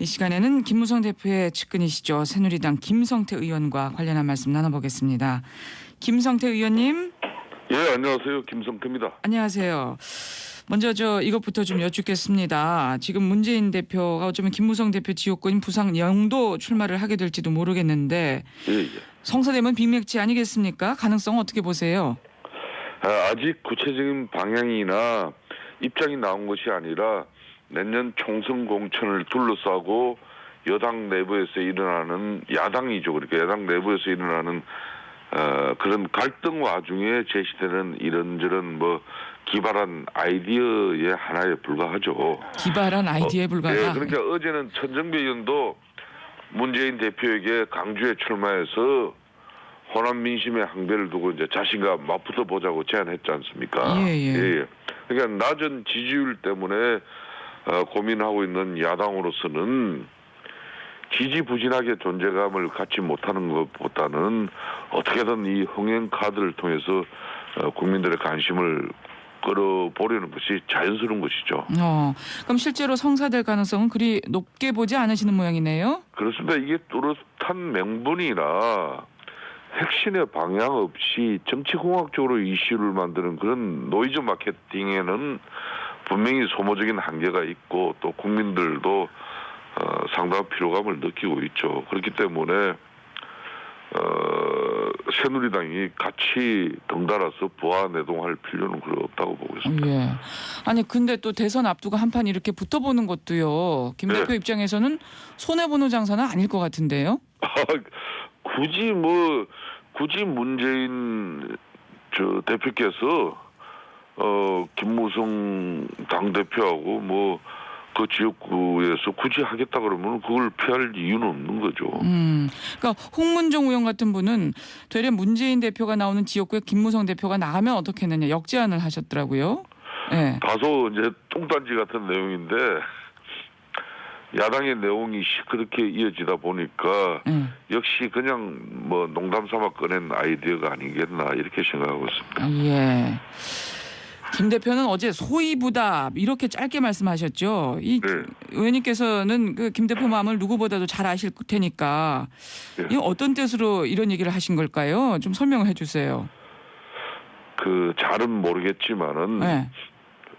이 시간에는 김무성 대표의 측근이시죠. 새누리당 김성태 의원과 관련한 말씀 나눠보겠습니다. 김성태 의원님, 예, 안녕하세요. 김성태입니다. 안녕하세요. 먼저 저 이것부터 좀 여쭙겠습니다. 지금 문재인 대표가 어쩌면 김무성 대표 지역구인 부산 영도 출마를 하게 될지도 모르겠는데 예, 예. 성사되면 빅매치 아니겠습니까? 가능성 어떻게 보세요? 아, 아직 구체적인 방향이나 입장이 나온 것이 아니라 내년 총선 공천을 둘러싸고 여당 내부에서 일어나는 야당이죠. 그러니까 야당 내부에서 일어나는 어, 그런 갈등 와중에 제시되는 이런저런 뭐 기발한 아이디어의 하나에 불과하죠. 기발한 아이디어에 불과하다. 예, 그러니까 어제는 천정배 의원도 문재인 대표에게 강주에 출마해서 호남 민심의 항배를 두고 이제 자신과 맞붙어 보자고 제안했지 않습니까? 예, 예. 그러니까 낮은 지지율 때문에 어, 고민하고 있는 야당으로서는 지지부진하게 존재감을 갖지 못하는 것보다는 어떻게든 이 흥행 카드를 통해서 어, 국민들의 관심을 끌어보려는 것이 자연스러운 것이죠. 어, 그럼 실제로 성사될 가능성은 그리 높게 보지 않으시는 모양이네요. 그렇습니다. 이게 뚜렷한 명분이나 핵심의 방향 없이 정치공학적으로 이슈를 만드는 그런 노이즈 마케팅에는 분명히 소모적인 한계가 있고 또 국민들도 어, 상당한 피로감을 느끼고 있죠. 그렇기 때문에 어, 새누리당이 같이 덩달아서 부하 내동할 필요는 그리 없다고 보고 있습니다. 예. 아니 근데 또 대선 앞두고 한 판 이렇게 붙어보는 것도요. 김 네. 대표 입장에서는 손해 보는 장사는 아닐 것 같은데요. 굳이 뭐 굳이 문재인 저 대표께서 어 김무성 당 대표하고 뭐 그 지역구에서 굳이 하겠다 그러면 그걸 피할 이유는 없는 거죠. 음, 그러니까 홍문종 의원 같은 분은 되레 문재인 대표가 나오는 지역구에 김무성 대표가 나가면 어떻겠느냐 역제안을 하셨더라고요. 예. 다소 이제 똥단지 같은 내용인데 야당의 내용이 시끄럽게 이어지다 보니까 예. 역시 그냥 뭐 농담 삼아 꺼낸 아이디어가 아니겠나 이렇게 생각하고 있습니다. 아, 예. 김 대표는 어제 소위부답 이렇게 짧게 말씀하셨죠. 이 네. 의원님께서는 그 김 대표 마음을 누구보다도 잘 아실 테니까 네. 이 어떤 뜻으로 이런 얘기를 하신 걸까요? 좀 설명을 해주세요. 그 잘은 모르겠지만은 네.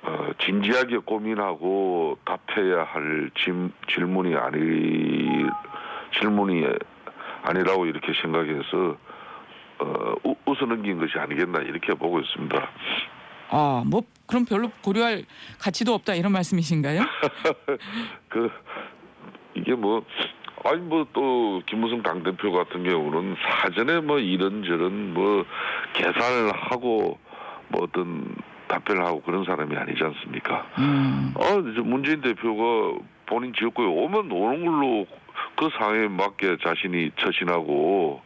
어, 진지하게 고민하고 답해야 할 질, 질문이 아니 질문이 아니라고 이렇게 생각해서 어, 우- 웃어 넘긴 것이 아니겠나 이렇게 보고 있습니다. 아, 뭐 그럼 별로 고려할 가치도 없다 이런 말씀이신가요? 그 이게 뭐 아니 뭐 또 김무성 당 대표 같은 경우는 사전에 뭐 이런저런 뭐 계산을 하고 뭐 어떤 답변을 하고 그런 사람이 아니지 않습니까? 음, 아, 이제 문재인 대표가 본인 지역구에 오면 오는 걸로 그 상황에 맞게 자신이 처신하고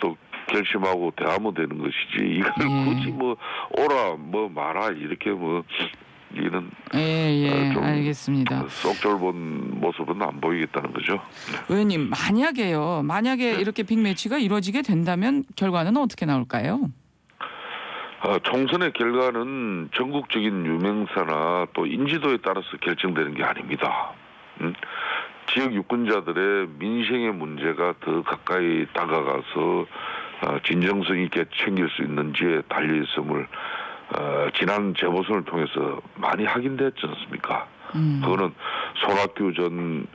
또 결심하고 대하면 되는 것이지 이걸 예. 굳이 뭐 오라 뭐 마라 이렇게 뭐 이런 예, 예, 어, 좀 알겠습니다. 쏙 좁은 모습은 안 보이겠다는 거죠. 의원님 만약에요, 만약에 네. 이렇게 빅매치가 이루어지게 된다면 결과는 어떻게 나올까요? 아, 총선의 결과는 전국적인 유명사나 또 인지도에 따라서 결정되는 게 아닙니다. 음? 지역 유권자들의 민생의 문제가 더 가까이 다가가서 어, 진정성 있게 챙길 수 있는지에 달려 있음을 어, 지난 재보선을 통해서 많이 확인됐지 않습니까? 음, 그거는 손학규 전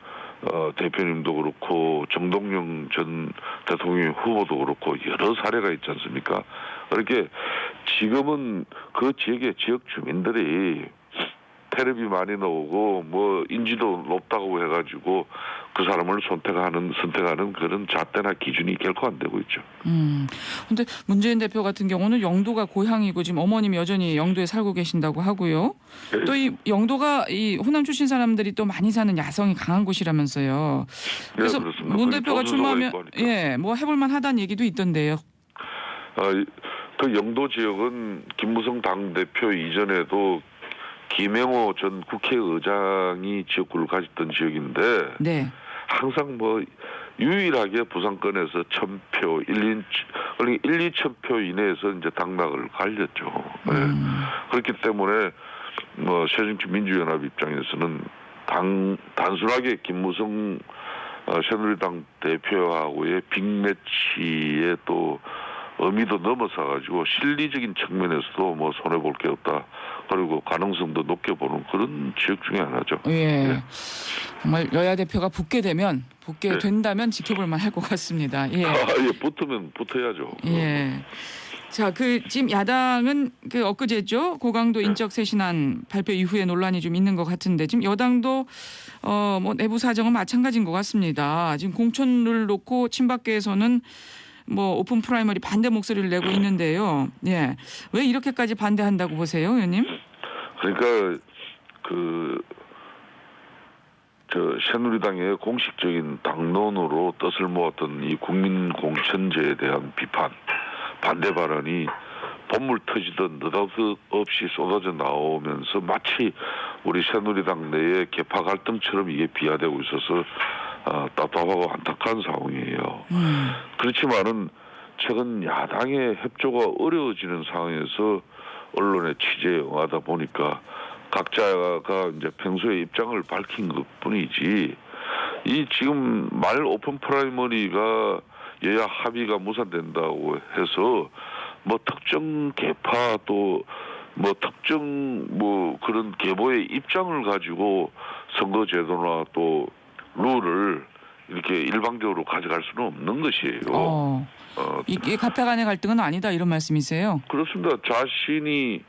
어, 대표님도 그렇고 정동영 전 대통령 후보도 그렇고 여러 사례가 있지 않습니까? 그렇게 지금은 그 지역의 지역 주민들이 테레비 많이 나오고 뭐 인지도 높다고 해가지고 그 사람을 선택하는 선택하는 그런 잣대나 기준이 결코 안 되고 있죠. 음. 근데 문재인 대표 같은 경우는 영도가 고향이고 지금 어머님 여전히 영도에 살고 계신다고 하고요. 네. 또이 영도가 이 호남 출신 사람들이 또 많이 사는 야성이 강한 곳이라면서요. 그래서 네. 문 거기 대표가 출마하면. 예, 뭐 해볼 만하다는 얘기도 있던데요. 아, 이- 그 영도 지역은 김무성 당 대표 이전에도 김영호 전 국회의장이 지역구를 가졌던 지역인데 네. 항상 뭐 유일하게 부산권에서 천표 1, 2, 그러니까 1, 2천 표 이내에서 이제 당락을 갈렸죠. 네. 음. 그렇기 때문에 뭐 새정치 민주연합 입장에서는 당 단순하게 김무성 어, 새누리당 대표하고의 빅매치에 또 의미도 넘어서 가지고 실리적인 측면에서도 뭐 손해 볼 게 없다. 그리고 가능성도 높게 보는 그런 지역 중에 하나죠. 예. 네. 정말 여야 대표가 붙게 되면 붙게 네. 된다면 지켜볼 만할 것 같습니다. 예. 아, 예, 붙으면 붙어야죠. 예. 자, 그 지금 야당은 그 엊그제죠 고강도 인적 쇄신안 발표 이후에 논란이 좀 있는 것 같은데 지금 여당도 어 뭐 내부 사정은 마찬가지인 것 같습니다. 지금 공천을 놓고 친박계에서는 뭐 오픈 프라이머리 반대 목소리를 내고 있는데요. 예, 왜 이렇게까지 반대한다고 보세요, 의원님? 그러니까 그 저 새누리당의 공식적인 당론으로 뜻을 모았던 이 국민 공천제에 대한 비판 반대 발언이 본물 터지듯 느닷없이 쏟아져 나오면서 마치 우리 새누리당 내의 개파 갈등처럼 이게 비화되고 있어서 어, 답답하고 안타까운 상황이에요. 음, 그렇지만은 최근 야당의 협조가 어려워지는 상황에서 언론의 취재에 응하다 보니까 각자가 이제 평소에 입장을 밝힌 것 뿐이지 이 지금 말 오픈 프라이머리가 여야 합의가 무산된다고 해서 뭐 특정 개파 또 뭐 특정 뭐 그런 계보의 입장을 가지고 선거 제도나 또 룰을 이렇게 일방적으로 가져갈 수는 없는 것이에요. 어, 어, 이게 가파 간의 갈등은 아니다 이런 말씀이세요? 그렇습니다. 자신이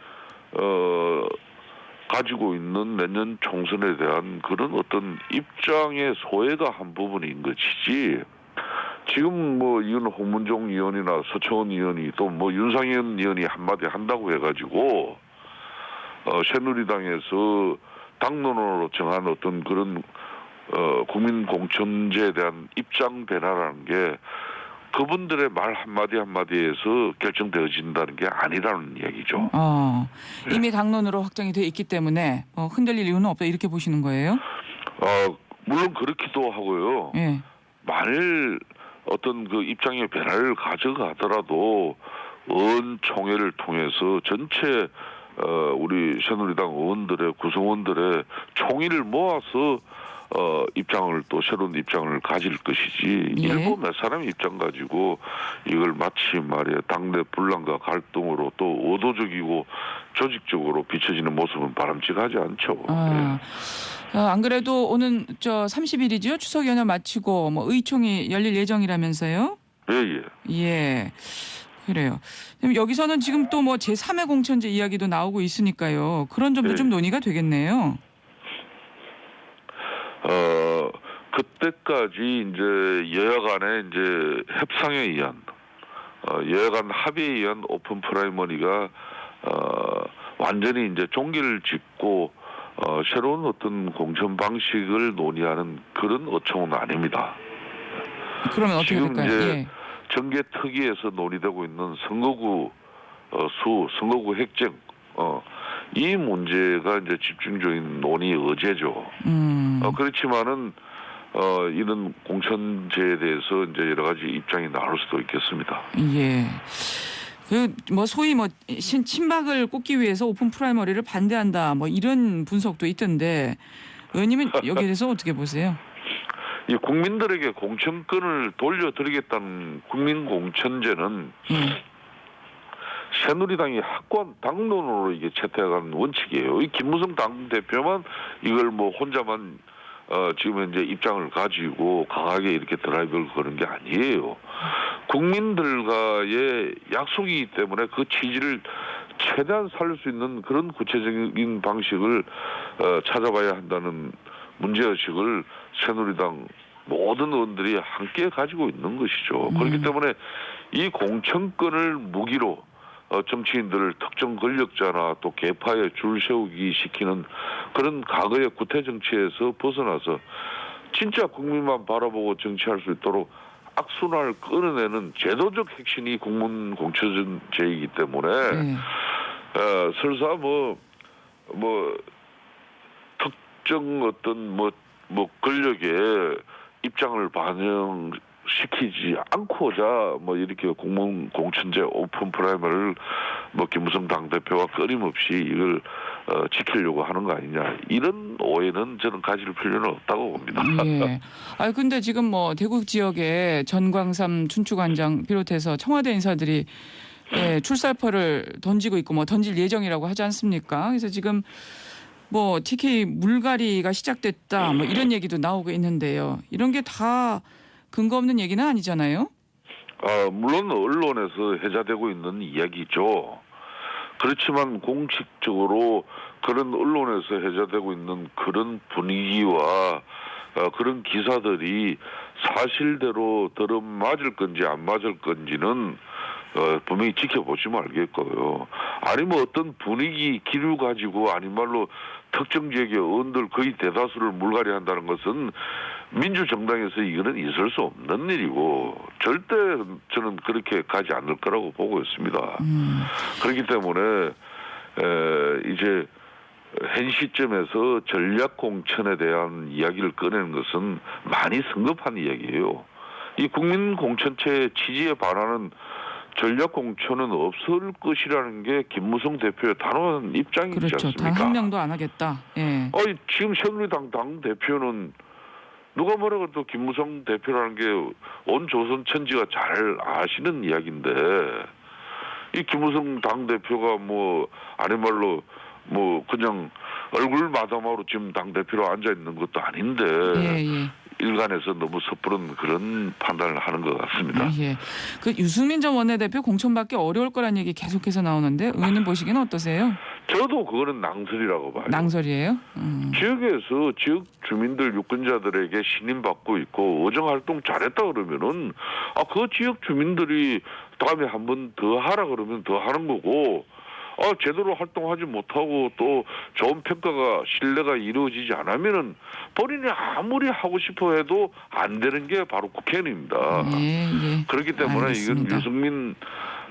어 가지고 있는 내년 총선에 대한 그런 어떤 입장의 소외가 한 부분인 것이지. 지금 뭐 이건 홍문종 의원이나 서청원 의원이 또 뭐 윤상현 의원이 한마디 한다고 해가지고 어 새누리당에서 당론으로 정한 어떤 그런 어 국민 공천제에 대한 입장 변화라는 게 그분들의 말 한마디 한마디에서 결정되어진다는 게 아니라는 얘기죠. 어, 이미 당론으로 확정이 돼 있기 때문에 어, 흔들릴 이유는 없다 이렇게 보시는 거예요? 어, 물론 그렇기도 하고요. 예. 만일 어떤 그 입장의 변화를 가져가더라도 의원 총회를 통해서 전체 어, 우리 새누리당 의원들의 구성원들의 총의를 모아서 어, 입장을 또 새로운 입장을 가질 것이지 예. 일부 몇 사람의 입장 가지고 이걸 마치 말이야 당내 분란과 갈등으로 또 의도적이고 조직적으로 비춰지는 모습은 바람직하지 않죠. 아, 어, 안 그래도 오는 저 30일이죠 추석 연휴 마치고 뭐 의총이 열릴 예정이라면서요? 예, 예. 예. 예. 그래요. 여기서는 지금 또 뭐 제3의 공천제 이야기도 나오고 있으니까요. 그런 점도 네. 좀 논의가 되겠네요. 어, 그때까지 이제 여야 간의 이제 협상에 의한, 어, 여야 간 합의에 의한 오픈 프라이머리가, 어, 완전히 이제 종기를 짓고, 어, 새로운 어떤 공천 방식을 논의하는 그런 어청은 아닙니다. 그러면 어떻게 지금 될까요? 이제 예. 정계 특위에서 논의되고 있는 선거구 어, 수, 선거구 획정, 어, 이 문제가 이제 집중적인 논의 의제죠. 음. 어, 그렇지만은 어, 이런 공천제에 대해서 이제 여러 가지 입장이 나올 수도 있겠습니다. 예. 그뭐 소위 뭐 신, 친박을 꽂기 위해서 오픈 프라이머리를 반대한다 뭐 이런 분석도 있던데 의원님은 여기에 대해서 어떻게 보세요? 이 국민들에게 공천권을 돌려드리겠다는 국민 공천제는 예. 새누리당이 확고한 당론으로 이게 채택한 원칙이에요. 이 김무성 당 대표만 이걸 뭐 혼자만 어 지금 현재 입장을 가지고 강하게 이렇게 드라이브를 거는 게 아니에요. 국민들과의 약속이기 때문에 그 취지를 최대한 살릴 수 있는 그런 구체적인 방식을 어 찾아봐야 한다는 문제의식을 새누리당 모든 의원들이 함께 가지고 있는 것이죠. 그렇기 때문에 이 공천권을 무기로 어, 정치인들을 특정 권력자나 또 개파에 줄 세우기 시키는 그런 과거의 구태 정치에서 벗어나서 진짜 국민만 바라보고 정치할 수 있도록 악순환을 끊어내는 제도적 핵심이 국민 공천제이기 때문에 예. 어, 설사 뭐, 뭐, 특정 어떤 뭐, 뭐, 권력의 입장을 반영 시키지 않고자 뭐 이렇게 공무원 공천제 오픈 프라이머를 뭐 김무성 당 대표가 끊임없이 이걸 어, 지키려고 하는 거 아니냐 이런 오해는 저는 가질 필요는 없다고 봅니다. 예. 아 근데 지금 뭐 대구 지역에 전광삼 춘추관장 비롯해서 청와대 인사들이 예, 출살포를 던지고 있고 뭐 던질 예정이라고 하지 않습니까? 그래서 지금 뭐 TK 물갈이가 시작됐다 뭐 이런 얘기도 나오고 있는데요. 이런 게 다 근거 없는 얘기는 아니잖아요. 아, 물론 언론에서 회자되고 있는 이야기죠. 그렇지만 공식적으로 그런 언론에서 회자되고 있는 그런 분위기와 어, 그런 기사들이 사실대로 들어 맞을 건지 안 맞을 건지는 어, 분명히 지켜보시면 알겠고요. 아니 뭐 어떤 분위기 기류 가지고 아닌 말로 특정 지역의 의원들 거의 대다수를 물갈이 한다는 것은 민주정당에서 이거는 있을 수 없는 일이고 절대 저는 그렇게 가지 않을 거라고 보고 있습니다. 음, 그렇기 때문에 에, 이제 현 시점에서 전략 공천에 대한 이야기를 꺼내는 것은 많이 성급한 이야기예요. 이 국민 공천체 취지에 반하는 전략 공천은 없을 것이라는 게 김무성 대표의 단호한 입장이지 그렇죠. 않습니까? 단한 명도 안 하겠다. 예. 아니 지금 새누리당 당 대표는 누가 뭐라고 또 김무성 대표라는 게 온 조선 천지가 잘 아시는 이야기인데 이 김무성 당 대표가 뭐 아니 말로 뭐 그냥 얼굴 마담하로 지금 당 대표로 앉아 있는 것도 아닌데 예, 예. 일간에서 너무 섣부른 그런 판단을 하는 것 같습니다. 예. 그 유승민 전 원내대표 공천받기 어려울 거란 얘기 계속해서 나오는데 의원님 보시기는 어떠세요? 저도 그거는 낭설이라고 봐요. 낭설이에요? 음. 지역에서 지역 주민들 유권자들에게 신임받고 있고 의정 활동 잘했다 그러면은 아 그 지역 주민들이 다음에 한 번 더 하라 그러면 더 하는 거고 아 제대로 활동하지 못하고 또 좋은 평가가 신뢰가 이루어지지 않으면은 본인이 아무리 하고 싶어 해도 안 되는 게 바로 국회의원입니다. 예, 예. 그렇기 때문에 알겠습니다. 이건 유승민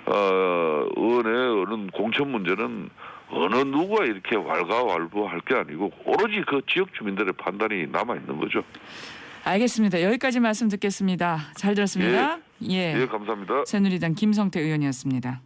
어, 의원의 어느 공천 문제는 어느 누가 이렇게 왈가왈부할 게 아니고 오로지 그 지역 주민들의 판단이 남아 있는 거죠. 알겠습니다. 여기까지 말씀 듣겠습니다. 잘 들었습니다. 예. 예, 감사합니다. 새누리당 김성태 의원이었습니다.